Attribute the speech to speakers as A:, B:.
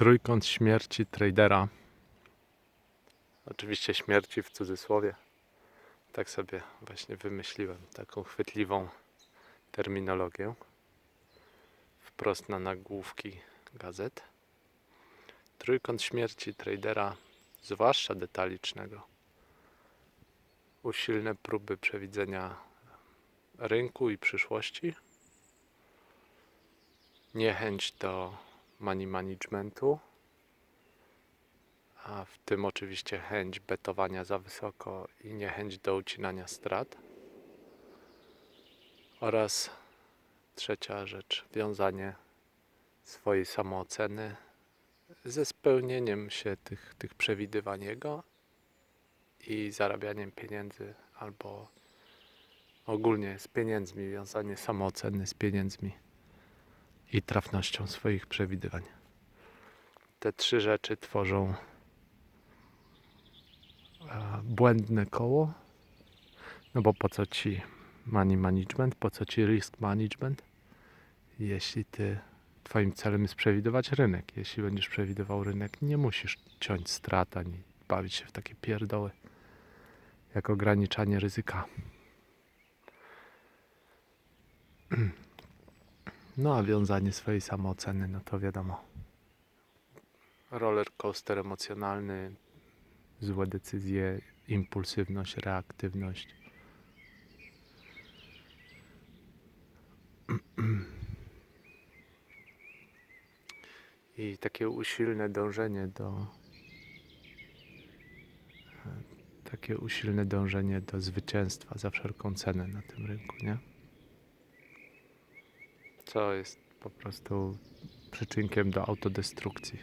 A: Trójkąt śmierci tradera. Oczywiście śmierci w cudzysłowie. Tak sobie właśnie wymyśliłem taką chwytliwą terminologię. Wprost na nagłówki gazet. Trójkąt śmierci tradera, zwłaszcza detalicznego. Usilne próby przewidzenia rynku i przyszłości. Niechęć do money managementu, a w tym oczywiście chęć betowania za wysoko i niechęć do ucinania strat. Oraz trzecia rzecz, wiązanie swojej samooceny ze spełnieniem się tych, tych przewidywań jego i zarabianiem pieniędzy albo ogólnie z pieniędzmi, wiązanie samooceny z pieniędzmi i trafnością swoich przewidywań. Te trzy rzeczy tworzą e, błędne koło. No bo po co ci money management, po co ci risk management, jeśli ty twoim celem jest przewidywać rynek. Jeśli będziesz przewidywał rynek, nie musisz ciąć strat ani bawić się w takie pierdoły jak ograniczanie ryzyka. No a wiązanie swojej samooceny, no to wiadomo. Roller coaster emocjonalny, złe decyzje, impulsywność, reaktywność. I takie usilne dążenie do takie usilne dążenie do zwycięstwa za wszelką cenę na tym rynku, nie? Co jest po prostu przyczynkiem do autodestrukcji.